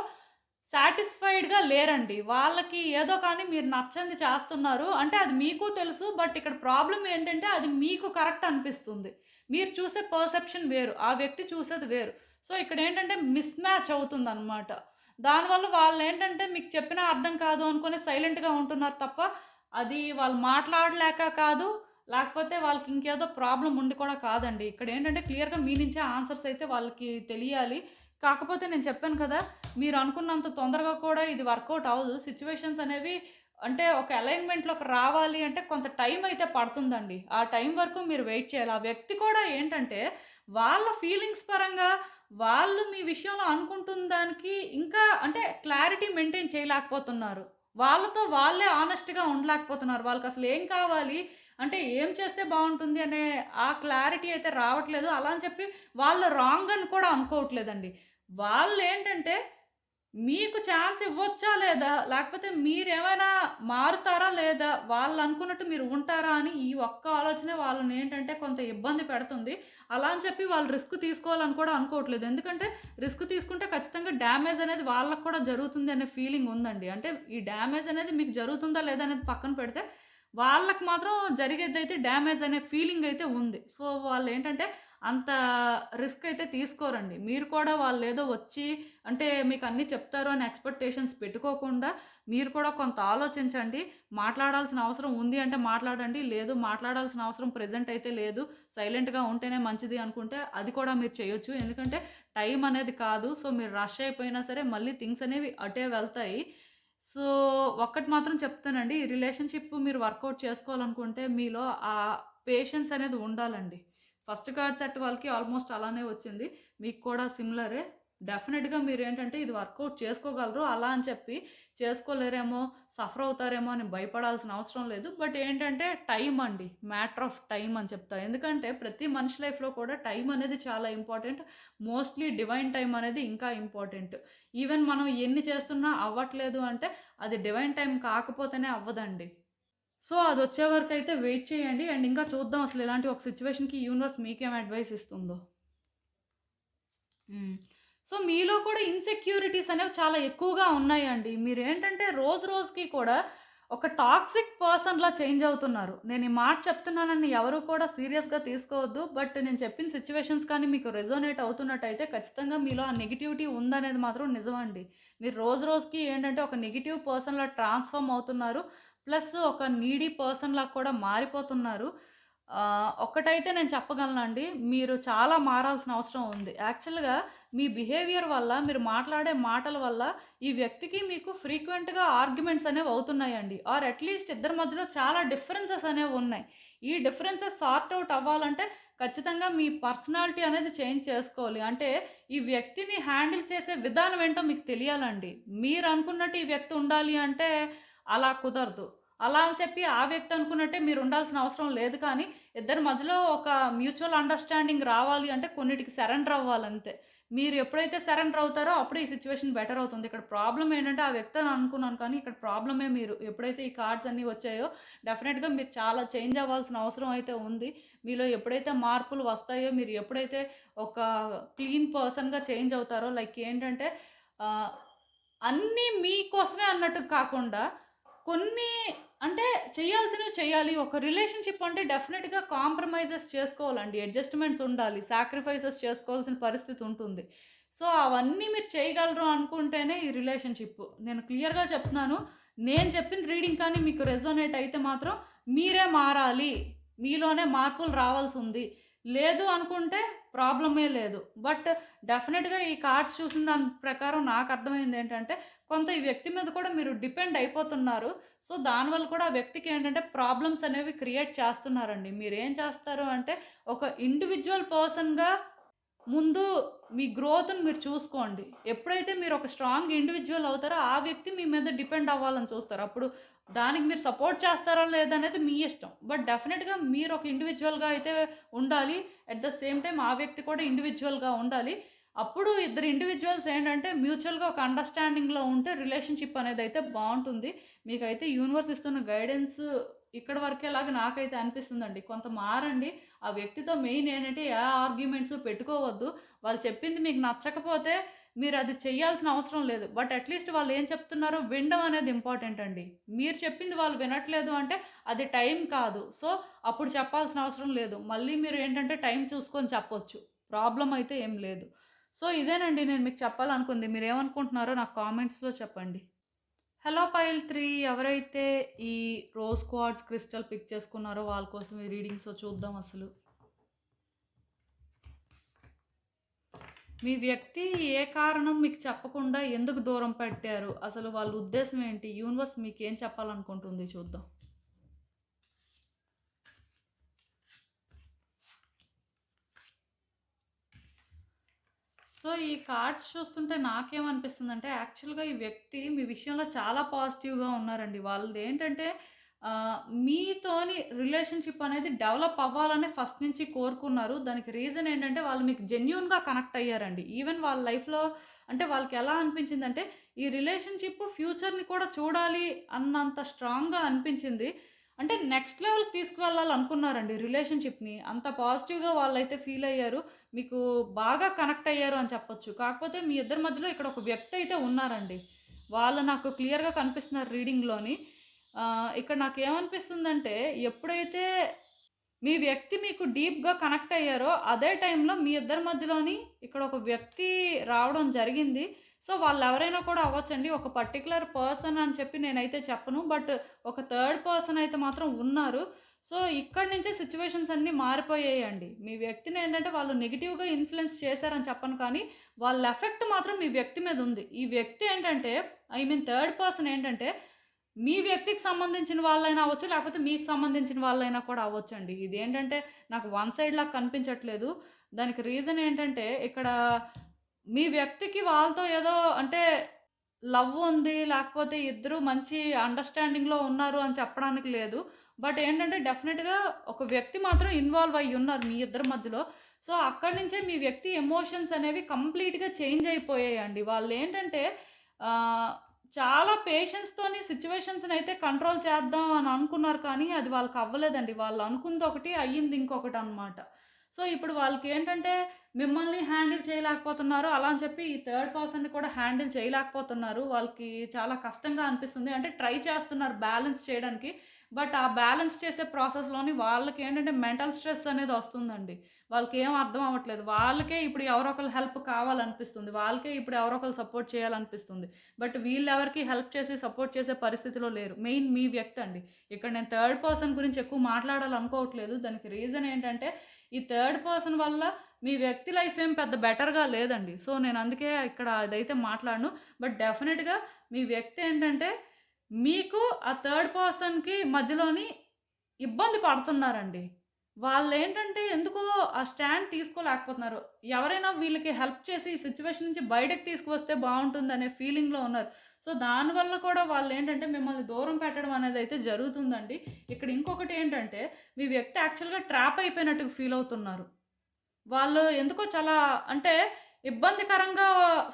సాటిస్ఫైడ్‌గా లేరండి. వాళ్ళకి ఏదో కానీ మీరు నచ్చంది చేస్తున్నారు. అంటే అది మీకు తెలుసు. బట్ ఇక్కడ ప్రాబ్లం ఏంటంటే అది మీకు కరెక్ట్ అనిపిస్తుంది. మీరు చూసే పర్సెప్షన్ వేరు. ఆ వ్యక్తి చూసేది వేరు. సో, ఇక్కడ ఏంటంటే మిస్ మ్యాచ్ అవుతుందనమాట. దానివల్ల వాళ్ళు ఏంటంటే మీకు చెప్పినా అర్థం కాదు అనుకుని సైలెంట్‌గా ఉంటున్నారు తప్ప అది వాళ్ళు మాట్లాడలేక కాదు. లేకపోతే వాళ్ళకి ఇంకేదో ప్రాబ్లం ఉండి కూడా కాదండి. ఇక్కడేంటంటే క్లియర్‌గా మీ నుంచే ఆన్సర్స్ అయితే వాళ్ళకి తెలియాలి. కాకపోతే నేను చెప్పాను కదా! మీరు అనుకున్నంత తొందరగా కూడా ఇది వర్కౌట్ అవ్వదు. సిచ్యువేషన్స్ అనేవి అంటే ఒక అలైన్మెంట్లోకి రావాలి అంటే కొంత టైం అయితే పడుతుందండి ఆ టైం వరకు మీరు వెయిట్ చేయాలి ఆ వ్యక్తి కూడా ఏంటంటే వాళ్ళ ఫీలింగ్స్ పరంగా వాళ్ళు మీ విషయంలో అనుకుంటున్న దానికి ఇంకా అంటే క్లారిటీ మెయింటైన్ చేయలేకపోతున్నారు వాళ్ళతో వాళ్ళే ఆనెస్ట్గా ఉండలేకపోతున్నారు. వాళ్ళకి అసలు ఏం కావాలి? అంటే ఏం చేస్తే బాగుంటుంది అనే ఆ క్లారిటీ అయితే రావట్లేదు. అలా అని చెప్పి వాళ్ళు రాంగ్ అని కూడా అనుకోవట్లేదండి. వాళ్ళు ఏంటంటే మీకు ఛాన్స్ ఇవ్వచ్చా లేదా? లేకపోతే మీరేమైనా మారుతారా లేదా? వాళ్ళు అనుకున్నట్టు మీరు ఉంటారా అని ఈ ఒక్క ఆలోచనే వాళ్ళని ఏంటంటే కొంత ఇబ్బంది పెడుతుంది. అలా అని చెప్పి వాళ్ళు రిస్క్ తీసుకోవాలని కూడా అనుకోవట్లేదు. ఎందుకంటే రిస్క్ తీసుకుంటే ఖచ్చితంగా డ్యామేజ్ అనేది వాళ్ళకు కూడా జరుగుతుంది అనే ఫీలింగ్ ఉందండి. అంటే ఈ డ్యామేజ్ అనేది మీకు జరుగుతుందా లేదా అనేది పక్కన పెడితే వాళ్ళకి మాత్రం జరిగేది అయితే డ్యామేజ్ అనే ఫీలింగ్ అయితే ఉంది. సో వాళ్ళు ఏంటంటే అంత రిస్క్ అయితే తీసుకోరండి. మీరు కూడా వాళ్ళు ఏదో వచ్చి అంటే మీకు అన్నీ చెప్తారు అని ఎక్స్పెక్టేషన్స్ పెట్టుకోకుండా మీరు కూడా కొంత ఆలోచించండి. మాట్లాడాల్సిన అవసరం ఉంది అంటే మాట్లాడండి. లేదు మాట్లాడాల్సిన అవసరం ప్రజెంట్ అయితే లేదు. సైలెంట్గా ఉంటేనే మంచిది అనుకుంటే అది కూడా మీరు చేయొచ్చు. ఎందుకంటే టైం అనేది కాదు. సో మీరు రష్ అయిపోయినా సరే మళ్ళీ థింగ్స్ అనేవి అటే వెళ్తాయి. సో ఒక్కటి మాత్రం చెప్తానండి. ఈ రిలేషన్షిప్ మీరు వర్కౌట్ చేసుకోవాలనుకుంటే మీలో ఆ పేషెన్స్ అనేది ఉండాలండి. ఫస్ట్ కార్డ్ సెట్ వాళ్ళకి ఆల్మోస్ట్ అలానే వచ్చింది. మీకు కూడా సిమిలరే. డెఫినెట్గా మీరు ఏంటంటే ఇది వర్కౌట్ చేసుకోగలరు. అలా అని చెప్పి చేసుకోలేరేమో సఫర్ అవుతారేమో అని భయపడాల్సిన అవసరం లేదు. బట్ ఏంటంటే టైం అండి. మ్యాటర్ ఆఫ్ టైం అని చెప్తా. ఎందుకంటే ప్రతి మనిషి లైఫ్లో కూడా టైం అనేది చాలా ఇంపార్టెంట్. మోస్ట్లీ డివైన్ టైం అనేది ఇంకా ఇంపార్టెంట్. ఈవెన్ మనం ఎన్ని చేస్తున్నా అవ్వట్లేదు అంటే అది డివైన్ టైం కాకపోతేనే అవ్వదండి. సో అది వచ్చే వరకు అయితే వెయిట్ చేయండి. అండ్ ఇంకా చూద్దాం అసలు ఇలాంటి ఒక సిచ్యువేషన్కి యూనివర్స్ మీకేం అడ్వైస్ ఇస్తుందో. సో మీలో కూడా ఇన్సెక్యూరిటీస్ అనేవి చాలా ఎక్కువగా ఉన్నాయండి. మీరు ఏంటంటే రోజు రోజుకి కూడా ఒక టాక్సిక్ పర్సన్లా చేంజ్ అవుతున్నారు. నేను ఈ మాట చెప్తున్నానని ఎవరు కూడా సీరియస్గా తీసుకోవద్దు. బట్ నేను చెప్పిన సిచ్యువేషన్స్ కానీ మీకు రెజోనేట్ అవుతున్నట్టయితే ఖచ్చితంగా మీలో ఆ నెగిటివిటీ ఉందనేది మాత్రం నిజమండి. మీరు రోజు రోజుకి ఏంటంటే ఒక నెగిటివ్ పర్సన్లా ట్రాన్స్ఫార్మ్ అవుతున్నారు. ప్లస్ ఒక నీడీ పర్సన్లా కూడా మారిపోతున్నారు. ఒకటైతే ఒక్కటైతే నేను చెప్పగలనండి మీరు చాలా మారాల్సిన అవసరం ఉంది. యాక్చువల్గా మీ బిహేవియర్ వల్ల మీరు మాట్లాడే మాటల వల్ల ఈ వ్యక్తికి మీకు ఫ్రీక్వెంట్గా ఆర్గ్యుమెంట్స్ అనేవి అవుతున్నాయండి. ఆర్ అట్లీస్ట్ ఇద్దరి మధ్యలో చాలా డిఫరెన్సెస్ అనేవి ఉన్నాయి. ఈ డిఫరెన్సెస్ సార్ట్ అవుట్ అవ్వాలంటే ఖచ్చితంగా మీ పర్సనాలిటీ అనేది చేంజ్ చేసుకోవాలి. అంటే ఈ వ్యక్తిని హ్యాండిల్ చేసే విధానం ఏంటో మీకు తెలియాలండి. మీరు అనుకున్నట్టు ఈ వ్యక్తి ఉండాలి అంటే అలా కుదరదు. అలా అని చెప్పి ఆ వ్యక్తి అనుకున్నట్టే మీరు ఉండాల్సిన అవసరం లేదు కానీ ఇద్దరి మధ్యలో ఒక మ్యూచువల్ అండర్స్టాండింగ్ రావాలి అంటే కొన్నిటికి సరెండర్ అవ్వాలంతే. మీరు ఎప్పుడైతే సరెండర్ అవుతారో అప్పుడే ఈ సిచ్యువేషన్ బెటర్ అవుతుంది. ఇక్కడ ప్రాబ్లం ఏంటంటే ఆ వ్యక్తి అని అనుకున్నాను కానీ ఇక్కడ ప్రాబ్లమే మీరు ఎప్పుడైతే ఈ కార్డ్స్ అన్నీ వచ్చాయో డెఫినెట్గా మీరు చాలా చేంజ్ అవ్వాల్సిన అవసరం అయితే ఉంది. మీలో ఎప్పుడైతే మార్పులు వస్తాయో మీరు ఎప్పుడైతే ఒక క్లీన్ పర్సన్గా చేంజ్ అవుతారో లైక్ ఏంటంటే అన్నీ మీకోసమే అన్నట్టు కాకుండా కొన్ని అంటే చేయాల్సినవి చేయాలి. ఒక రిలేషన్షిప్ అంటే డెఫినెట్గా కాంప్రమైజెస్ చేసుకోవాలండి. అడ్జస్ట్మెంట్స్ ఉండాలి. సాక్రిఫైసెస్ చేసుకోవాల్సిన పరిస్థితి ఉంటుంది. సో అవన్నీ మీరు చేయగలరు అనుకుంటేనే ఈ రిలేషన్షిప్ నేను క్లియర్గా చెప్తున్నాను. నేను చెప్పిన రీడింగ్ కానీ మీకు రెజోనేట్ అయితే మాత్రం మీరే మారాలి. మీలోనే మార్పులు రావాల్సి ఉంది. లేదు అనుకుంటే ప్రాబ్లమే లేదు. బట్ డెఫినెట్గా ఈ కార్డ్స్ చూసిన దాని ప్రకారం నాకు అర్థమైంది ఏంటంటే కొంత ఈ వ్యక్తి మీద కూడా మీరు డిపెండ్ అయిపోతున్నారు. సో దానివల్ల కూడా ఆ వ్యక్తికి ఏంటంటే ప్రాబ్లమ్స్ అనేవి క్రియేట్ చేస్తున్నారండి. మీరు ఏం చేస్తారు అంటే ఒక ఇండివిజువల్ పర్సన్గా ముందు మీ గ్రోత్ని మీరు చూసుకోండి. ఎప్పుడైతే మీరు ఒక స్ట్రాంగ్ ఇండివిజువల్ అవుతారో ఆ వ్యక్తి మీ మీద డిపెండ్ అవ్వాలని చూస్తారు. అప్పుడు దానికి మీరు సపోర్ట్ చేస్తారా లేదనేది మీ ఇష్టం. బట్ డెఫినెట్గా మీరు ఒక ఇండివిజువల్గా అయితే ఉండాలి. అట్ ద సేమ్ టైం ఆ వ్యక్తి కూడా ఇండివిజువల్గా ఉండాలి. అప్పుడు ఇద్దరు ఇండివిజువల్స్ ఏంటంటే మ్యూచువల్గా ఒక అండర్స్టాండింగ్లో ఉంటే రిలేషన్షిప్ అనేది అయితే బాగుంటుంది. మీకైతే యూనివర్స్ ఇస్తున్న గైడెన్స్ ఇక్కడ వరకేలాగా నాకైతే అనిపిస్తుందండి. కొంత మారండి. ఆ వ్యక్తితో మెయిన్ ఏంటంటే ఏ ఆర్గ్యుమెంట్స్ పెట్టుకోవద్దు. వాళ్ళు చెప్పింది మీకు నచ్చకపోతే మీరు అది చేయాల్సిన అవసరం లేదు. బట్ అట్లీస్ట్ వాళ్ళు ఏం చెప్తున్నారో వినడం అనేది ఇంపార్టెంట్ అండి. మీరు చెప్పింది వాళ్ళు వినట్లేదు అంటే అది టైం కాదు. సో అప్పుడు చెప్పాల్సిన అవసరం లేదు. మళ్ళీ మీరు ఏంటంటే టైం చూసుకొని చెప్పొచ్చు. ప్రాబ్లం అయితే ఏం లేదు. సో ఇదేనండి నేను మీకు చెప్పాలనుకుంది. మీరు ఏమనుకుంటున్నారో నాకు కామెంట్స్లో చెప్పండి. హలో పైల్ త్రీ ఎవరైతే ఈ రోజ్ క్వాడ్స్ క్రిస్టల్ పిక్ చేసుకున్నారో వాళ్ళ కోసం ఈ రీడింగ్స్ చూద్దాం అసలు మీ వ్యక్తి ఏ కారణం మీకు చెప్పకుండా ఎందుకు దూరం పెట్టారు? అసలు వాళ్ళ ఉద్దేశం ఏంటి? యూనివర్స్ మీకు ఏం చెప్పాలనుకుంటుంది చూద్దాం. సో, ఈ కార్డ్స్ చూస్తుంటే నాకేమనిపిస్తుందంటే యాక్చువల్‌గా ఈ వ్యక్తి మీ విషయంలో చాలా పాజిటివ్‌గా ఉన్నారండి. వాళ్ళది ఏంటంటే మీతోని రిలేషన్‌షిప్ అనేది డెవలప్ అవ్వాలనే ఫస్ట్ నుంచి కోరుకున్నారు. దానికి రీజన్ ఏంటంటే వాళ్ళు మీకు జెన్యున్గా కనెక్ట్ అయ్యారండి. ఈవెన్ వాళ్ళ లైఫ్‌లో అంటే వాళ్ళకి ఎలా అనిపించిందంటే ఈ రిలేషన్‌షిప్ ఫ్యూచర్‌ని కూడా చూడాలి అన్నంత స్ట్రాంగ్‌గా అనిపించింది. అంటే నెక్స్ట్ లెవెల్‌కి తీసుకువెళ్ళాలనుకున్నారండి రిలేషన్‌షిప్‌ని. అంత పాజిటివ్‌గా వాళ్ళైతే ఫీల్ అయ్యారు. మీకు బాగా కనెక్ట్ అయ్యారు అని చెప్పొచ్చు. కాకపోతే మీ ఇద్దరి మధ్యలో ఇక్కడ ఒక వ్యక్తి అయితే ఉన్నారండి. వాళ్ళు నాకు క్లియర్‌గా కనిపిస్తున్నారు రీడింగ్‌లోని. ఇక్కడ నాకు ఏమనిపిస్తుందంటే ఎప్పుడైతే మీ వ్యక్తి మీకు డీప్‌గా కనెక్ట్ అయ్యారో అదే టైంలో మీ ఇద్దరి మధ్యలోని ఇక్కడ ఒక వ్యక్తి రావడం జరిగింది. సో, వాళ్ళు ఎవరైనా కూడా అవ్వచ్చండి. ఒక పర్టికులర్ పర్సన్ అని చెప్పి నేనైతే చెప్పను. బట్ ఒక థర్డ్ పర్సన్ అయితే మాత్రం ఉన్నారు. సో, ఇక్కడి నుంచే సిచ్యువేషన్స్ అన్నీ మారిపోయాయండి. మీ వ్యక్తిని ఏంటంటే వాళ్ళు నెగిటివ్గా ఇన్ఫ్లుయెన్స్ చేశారని చెప్పను కానీ, వాళ్ళ ఎఫెక్ట్ మాత్రం మీ వ్యక్తి మీద ఉంది. ఈ వ్యక్తి ఏంటంటే ఐ మీన్ థర్డ్ పర్సన్ ఏంటంటే మీ వ్యక్తికి సంబంధించిన వాళ్ళైనా అవ్వచ్చు, లేకపోతే మీకు సంబంధించిన వాళ్ళైనా కూడా అవ్వచ్చు అండి ఇది ఏంటంటే నాకు వన్ సైడ్ లాగా కనిపించట్లేదు. దానికి రీజన్ ఏంటంటే ఇక్కడ మీ వ్యక్తికి వాళ్ళతో ఏదో అంటే లవ్ ఉంది. లేకపోతే ఇద్దరు మంచి అండర్‌స్టాండింగ్‌లో ఉన్నారు అని చెప్పడానికి లేదు. బట్ ఏంటంటే డెఫినెట్గా ఒక వ్యక్తి మాత్రం ఇన్వాల్వ్ అయ్యి ఉన్నారు మీ ఇద్దరి మధ్యలో. సో, అక్కడి నుంచే మీ వ్యక్తి ఎమోషన్స్ అనేవి కంప్లీట్‌గా చేంజ్ అయిపోయాయండి. వాళ్ళు ఏంటంటే చాలా పేషెన్స్‌తోని సిచ్యువేషన్స్ని అయితే కంట్రోల్ చేద్దాం అని అనుకున్నారు కానీ అది వాళ్ళకి అవ్వలేదండి. వాళ్ళు అనుకుంది ఒకటి అయ్యింది ఇంకొకటి అనమాట సో, ఇప్పుడు వాళ్ళకి ఏంటంటే మిమ్మల్ని హ్యాండిల్ చేయలేకపోతున్నారు. అలా అని చెప్పి ఈ థర్డ్ పర్సన్‌ని కూడా హ్యాండిల్ చేయలేకపోతున్నారు. వాళ్ళకి చాలా కష్టంగా అనిపిస్తుంది. అంటే ట్రై చేస్తున్నారు బ్యాలెన్స్ చేయడానికి. బట్ ఆ బ్యాలెన్స్ చేసే ప్రాసెస్‌లోని వాళ్ళకి ఏంటంటే మెంటల్ స్ట్రెస్ అనేది వస్తుందండి. వాళ్ళకి ఏం అర్థం అవ్వట్లేదు. వాళ్ళకే ఇప్పుడు ఎవరో ఒకళ్ళ హెల్ప్ కావాలనిపిస్తుంది. వాళ్ళకే ఇప్పుడు ఎవరో సపోర్ట్ చేయాలనిపిస్తుంది. బట్ వీళ్ళెవరికీ హెల్ప్ చేసి, సపోర్ట్ చేసే పరిస్థితిలో లేరు. మెయిన్ మీ వ్యక్తి అండి. ఇక్కడ నేను థర్డ్ పర్సన్ గురించి ఎక్కువ మాట్లాడాలనుకోవట్లేదు. దానికి రీజన్ ఏంటంటే ఈ థర్డ్ పర్సన్ వల్ల మీ వ్యక్తి లైఫ్ ఏం పెద్ద బెటర్‌గా లేదండి. సో, నేను అందుకే ఇక్కడ అదైతే మాట్లాడను. బట్ డెఫినెట్గా మీ వ్యక్తి ఏంటంటే మీకు ఆ థర్డ్ పర్సన్‌కి మధ్యలోని ఇబ్బంది పడుతున్నారండి. వాళ్ళు ఏంటంటే ఎందుకో ఆ స్టాండ్ తీసుకోలేకపోతున్నారు. ఎవరైనా వీళ్ళకి హెల్ప్ చేసి ఈ సిచ్యువేషన్ నుంచి బయటకు తీసుకువస్తే బావుంటుందనే ఫీలింగ్‌లో ఉన్నారు. సో, దానివల్ల కూడా వాళ్ళు ఏంటంటే మిమ్మల్ని దూరం పెట్టడం అనేది అయితే జరుగుతుందండి. ఇక్కడ ఇంకొకటి ఏంటంటే మీ వ్యక్తి యాక్చువల్‌గా ట్రాప్ అయిపోయినట్టుగా ఫీల్ అవుతున్నారు. వాళ్ళు ఎందుకో చాలా అంటే ఇబ్బందికరంగా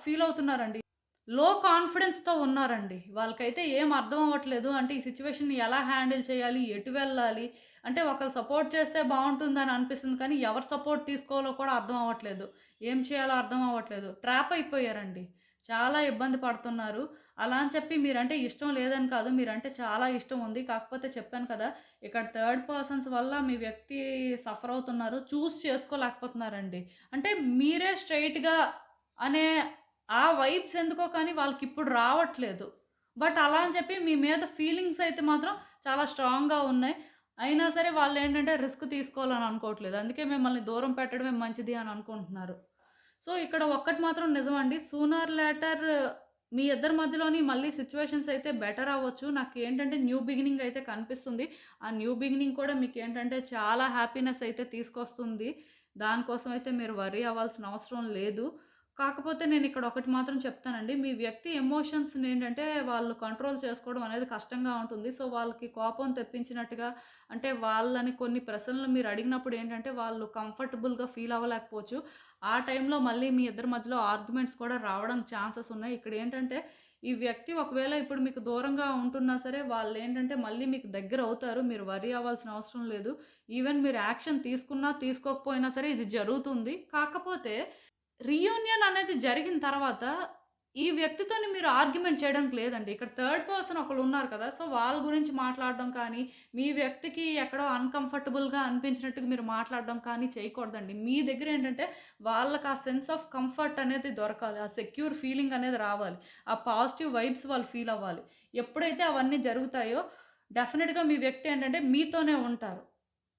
ఫీల్ అవుతున్నారండి. లో కాన్ఫిడెన్స్‌తో ఉన్నారండి. వాళ్ళకైతే ఏం అర్థం అవ్వట్లేదు. అంటే ఈ సిట్యుయేషన్‌ని ఎలా హ్యాండిల్ చేయాలి? ఎటు వెళ్ళాలి? అంటే ఒకరు సపోర్ట్ చేస్తే బాగుంటుందని అనిపిస్తుంది కానీ ఎవరు సపోర్ట్ తీసుకోవాలో కూడా అర్థం అవ్వట్లేదు. ఏం చేయాలో అర్థం అవ్వట్లేదు. ట్రాప్ అయిపోయారండి. చాలా ఇబ్బంది పడుతున్నారు. అలా అని చెప్పి మీరంటే ఇష్టం లేదని కాదు. మీరంటే చాలా ఇష్టం ఉంది. కాకపోతే చెప్పాను కదా! ఇక్కడ థర్డ్ పర్సన్స్ వల్ల మీ వ్యక్తి సఫర్ అవుతున్నారు. చూస్ చేసుకోలేకపోతున్నారండి. అంటే మీరే స్ట్రెయిట్‌గా అనే ఆ వైబ్స్ ఎందుకో కానీ వాళ్ళకి ఇప్పుడు రావట్లేదు. బట్ అలా అని చెప్పి మీ మీద ఫీలింగ్స్ అయితే మాత్రం చాలా స్ట్రాంగ్‌గా ఉన్నాయి. అయినా సరే వాళ్ళు ఏంటంటే రిస్క్ తీసుకోవాలని అనుకోవట్లేదు. అందుకే మిమ్మల్ని దూరం పెట్టడమే మంచిది అని అనుకుంటున్నారు. సో, ఇక్కడ ఒక్కటి మాత్రం నిజమండి. సూనర్ లేటర్ మీ ఇద్దరి మధ్యలోని మళ్ళీ సిచ్యువేషన్స్ అయితే బెటర్ అవ్వచ్చు. నాకు ఏంటంటే న్యూ బిగినింగ్ అయితే కనిపిస్తుంది. ఆ న్యూ బిగినింగ్ కూడా మీకు ఏంటంటే చాలా హ్యాపీనెస్ అయితే తీసుకొస్తుంది. దానికోసం అయితే మీరు వర్రీ అవ్వాల్సిన అవసరం లేదు. కాకపోతే నేను ఇక్కడ ఒకటి మాత్రం చెప్తానండి. మీ వ్యక్తి ఎమోషన్స్‌ని ఏంటంటే వాళ్ళు కంట్రోల్ చేసుకోవడం అనేది కష్టంగా ఉంటుంది. సో, వాళ్ళకి కోపం తెప్పించినట్టుగా అంటే వాళ్ళని కొన్ని ప్రశ్నలు మీరు అడిగినప్పుడు ఏంటంటే వాళ్ళు కంఫర్టబుల్‌గా ఫీల్ అవ్వలేకపోవచ్చు. ఆ టైంలో మళ్ళీ మీ ఇద్దరి మధ్యలో ఆర్గ్యుమెంట్స్ కూడా రావడం ఛాన్సెస్ ఉన్నాయి. ఇక్కడ ఏంటంటే ఈ వ్యక్తి ఒకవేళ ఇప్పుడు మీకు దూరంగా ఉంటున్నా సరే వాళ్ళు ఏంటంటే మళ్ళీ మీకు దగ్గర అవుతారు. మీరు వరి అవ్వాల్సిన అవసరం లేదు. ఈవెన్ మీరు యాక్షన్ తీసుకున్నా, తీసుకోకపోయినా సరే ఇది జరుగుతుంది. కాకపోతే రీయూనియన్ అనేది జరిగిన తర్వాత ఈ వ్యక్తితోని మీరు ఆర్గ్యుమెంట్ చేయడానికి లేదండి. ఇక్కడ థర్డ్ పర్సన్ ఒకళ్ళు ఉన్నారు కదా! సో, వాళ్ళ గురించి మాట్లాడడం కానీ, మీ వ్యక్తికి ఎక్కడో అన్‌కంఫర్టబుల్‌గా అనిపించినట్టుగా మీరు మాట్లాడడం కానీ చేయకూడదండి. మీ దగ్గర ఏంటంటే వాళ్ళకి ఆ సెన్స్ ఆఫ్ కంఫర్ట్ అనేది దొరకాలి. ఆ సెక్యూర్ ఫీలింగ్ అనేది రావాలి. ఆ పాజిటివ్ వైబ్స్ వాళ్ళు ఫీల్ అవ్వాలి. ఎప్పుడైతే అవన్నీ జరుగుతాయో డెఫినెట్గా మీ వ్యక్తి ఏంటంటే మీతోనే ఉంటారు.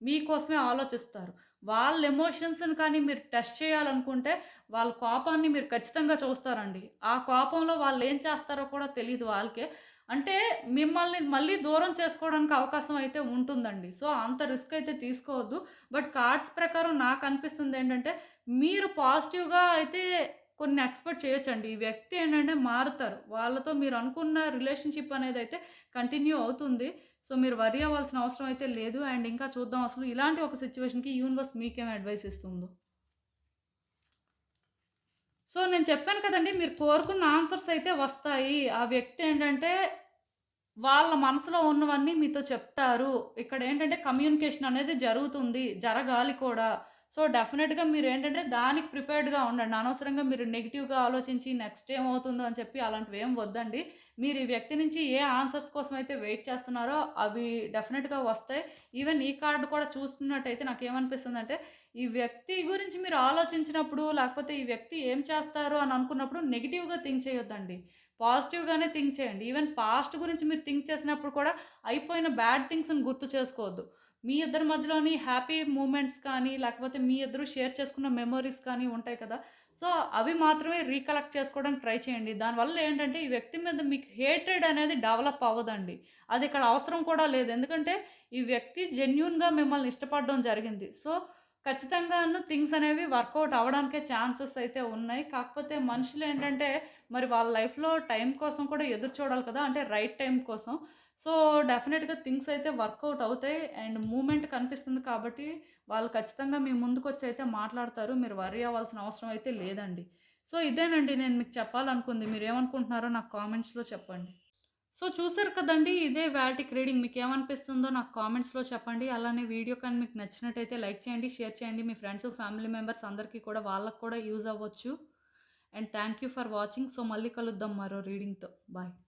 మీకోసమే ఆలోచిస్తారు. వాళ్ళ ఎమోషన్స్ని కానీ మీరు టెస్ట్ చేయాలనుకుంటే వాళ్ళ కోపాన్ని మీరు ఖచ్చితంగా చూస్తారండి. ఆ కోపంలో వాళ్ళు ఏం చేస్తారో కూడా తెలియదు వాళ్ళకే. అంటే మిమ్మల్ని మళ్ళీ దూరం చేసుకోవడానికి అవకాశం అయితే ఉంటుందండి. సో అంత రిస్క్ అయితే తీసుకోవద్దు. బట్ కార్డ్స్ ప్రకారం నాకు అనిపిస్తుంది ఏంటంటే మీరు పాజిటివ్గా అయితే కొన్ని ఎక్స్పెక్ట్ చేయొచ్చండి. ఈ వ్యక్తి ఏంటంటే మారుతారు. వాళ్ళతో మీరు అనుకున్న రిలేషన్షిప్ అనేది అయితే కంటిన్యూ అవుతుంది. సో మీరు వరి అవ్వాల్సిన అవసరం అయితే లేదు. అండ్ ఇంకా చూద్దాం అసలు ఇలాంటి ఒక సిచ్యువేషన్కి యూనివర్స్ మీకేం అడ్వైస్ ఇస్తుందో. సో నేను చెప్పాను కదండి మీరు కోరుకున్న ఆన్సర్స్ అయితే వస్తాయి. ఆ వ్యక్తి ఏంటంటే వాళ్ళ మనసులో ఉన్నవన్నీ మీతో చెప్తారు. ఇక్కడ ఏంటంటే కమ్యూనికేషన్ అనేది జరుగుతుంది జరగాలి కూడా. సో డెఫినెట్గా మీరు ఏంటంటే దానికి ప్రిపేర్డ్గా ఉండండి. అనవసరంగా మీరు నెగిటివ్గా ఆలోచించి నెక్స్ట్ ఏమవుతుందో అని చెప్పి అలాంటివి ఏం వద్దండి. మీరు ఈ వ్యక్తి నుంచి ఏ ఆన్సర్స్ కోసం అయితే వెయిట్ చేస్తున్నారో అవి డెఫినెట్గా వస్తాయి. ఈవెన్ ఈ కార్డు కూడా చూస్తున్నట్టయితే నాకు ఏమనిపిస్తుంది అంటే ఈ వ్యక్తి గురించి మీరు ఆలోచించినప్పుడు లేకపోతే ఈ వ్యక్తి ఏం చేస్తారు అని అనుకున్నప్పుడు నెగిటివ్గా థింక్ చేయొద్దండి. పాజిటివ్గానే థింక్ చేయండి. ఈవెన్ పాస్ట్ గురించి మీరు థింక్ చేసినప్పుడు కూడా అయిపోయిన బ్యాడ్ థింగ్స్ని గుర్తు చేసుకోవద్దు. మీ ఇద్దరి మధ్యలోని హ్యాపీ మూమెంట్స్ కానీ లేకపోతే మీ ఇద్దరు షేర్ చేసుకున్న మెమొరీస్ కానీ ఉంటాయి కదా. సో అవి మాత్రమే రీకలెక్ట్ చేసుకోవడానికి ట్రై చేయండి. దానివల్ల ఏంటంటే ఈ వ్యక్తి మీద మీకు హేట్రెడ్ అనేది డెవలప్ అవ్వదండి. అది ఇక్కడ అవసరం కూడా లేదు. ఎందుకంటే ఈ వ్యక్తి జెన్యున్గా మిమ్మల్ని ఇష్టపడడం జరిగింది. సో ఖచ్చితంగాను థింగ్స్ అనేవి వర్కౌట్ అవ్వడానికే ఛాన్సెస్ అయితే ఉన్నాయి. కాకపోతే మనుషులు ఏంటంటే మరి వాళ్ళ లైఫ్లో టైం కోసం కూడా ఎదురు చూడాలి కదా. అంటే రైట్ టైం కోసం. సో డెఫినెట్గా థింగ్స్ అయితే వర్కౌట్ అవుతాయి. అండ్ మూమెంట్ కనిపిస్తుంది కాబట్టి వాళ్ళు ఖచ్చితంగా మీ ముందుకు వచ్చి అయితే మాట్లాడతారు. మీరు వరీ అవ్వాల్సిన అవసరం అయితే లేదండి. సో ఇదేనండి నేను మీకు చెప్పాలనుకుంది. మీరు ఏమనుకుంటున్నారో నాకు కామెంట్స్లో చెప్పండి. సో చూసారు కదండి ఇదే వ్యాల్టిక్ రీడింగ్. మీకు ఏమనిపిస్తుందో నాకు కామెంట్స్లో చెప్పండి. అలానే వీడియో కానీ మీకు నచ్చినట్టయితే లైక్ చేయండి షేర్ చేయండి. మీ ఫ్రెండ్స్ ఫ్యామిలీ మెంబర్స్ అందరికీ కూడా వాళ్ళకు కూడా యూజ్ అవ్వచ్చు. And thank you for watching. So మళ్ళీ కలుద్దాం మరో రీడింగ్తో. బాయ్.